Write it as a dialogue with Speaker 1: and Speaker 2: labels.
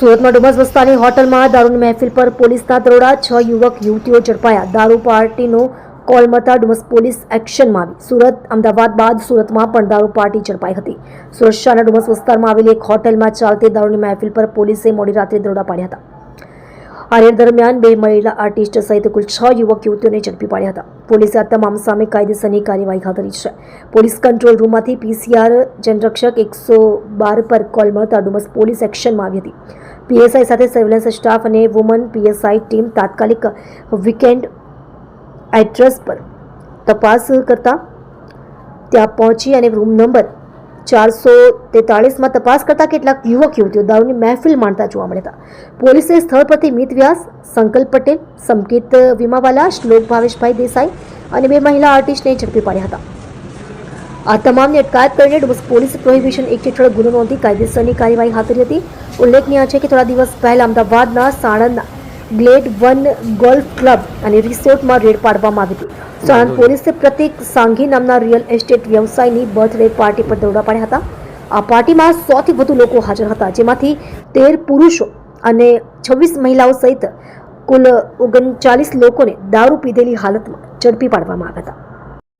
Speaker 1: સુરતમાં ડુમસ વિસ્તારની હોટલમાં દારૂની મહેફિલ પર પોલીસના દરોડા, છ યુવક, યુવતીઓ ઝડપાયા. દારૂ પાર્ટીનો કોલ મળતા ડુમસ પોલીસ એક્શનમાં આવી. સુરત, અમદાવાદ બાદ સુરતમાં પણ દારૂ પાર્ટી ઝડપાઈ હતી. સુરત શહેરના ડુમસ વિસ્તારમાં આવેલી એક હોટલમાં ચાલતી દારૂની મહેફિલ પર પોલીસે મોડી રાત્રે દરોડા પાડ્યા હતા. આર્યર દરમિયાન બે મહિલા આર્ટિસ્ટ સહિત કુલ છ યુવક, યુવતીઓને ઝડપી પાડ્યા હતા. પોલીસે આ તમામ સામે કાયદેસરની કાર્યવાહી હાથ ધરી છે. પોલીસ કંટ્રોલ રૂમમાંથી પીસીઆર જનરક્ષક એકસો બાર પર કોલ મળતા ડુમસ પોલીસ એક્શનમાં આવી હતી. પીએસઆઈ સાથે સર્વેલન્સ સ્ટાફ અને વુમન પીએસઆઈ ટીમ તાત્કાલિક વીકેન્ડ એડ્રેસ પર તપાસ કરતા ત્યાં પહોંચી અને રૂમ નંબર ચારસો તેતાળીસમાં તપાસ કરતા કેટલાક યુવક યુવતીઓ દારૂની મહેફિલ માણતા જોવા મળ્યા હતા. પોલીસે સ્થળ પરથી મિત વ્યાસ સંકલ્પ પટેલ સંકેત વિમાવાલા, શ્લોક ભાવેશભાઈ દેસાઈ અને બે મહિલા આર્ટિસ્ટને ઝડપી પાડ્યા હતા. આ તમામને અટકાયત કરીને ડુમસ પોલીસ પ્રોહિબિશન એક્ટ હેઠળ ગુનો નોંધી કાયદેસરની કાર્યવાહી હાથ ધરી હતી. ઉલ્લેખનીય છે કે થોડા દિવસ પહેલા અમદાવાદના સાણંદના ગ્લેડ વન ગોલ્ફ ક્લબ અને રિસોર્ટમાં રેડ પાડવામાં આવી હતી. સાણંદ પોલીસે પ્રતિક સાંઘી નામના રિયલ એસ્ટેટ વ્યવસાયની બર્થડે પાર્ટી પર દોડા પાડ્યા હતા. આ પાર્ટીમાં સોથી વધુ લોકો હાજર હતા જેમાંથી તેર પુરુષો અને છવ્વીસ મહિલાઓ સહિત કુલ ઓગણચાલીસ લોકોને દારૂ પીધેલી હાલતમાં ઝડપી પાડવામાં આવ્યા હતા.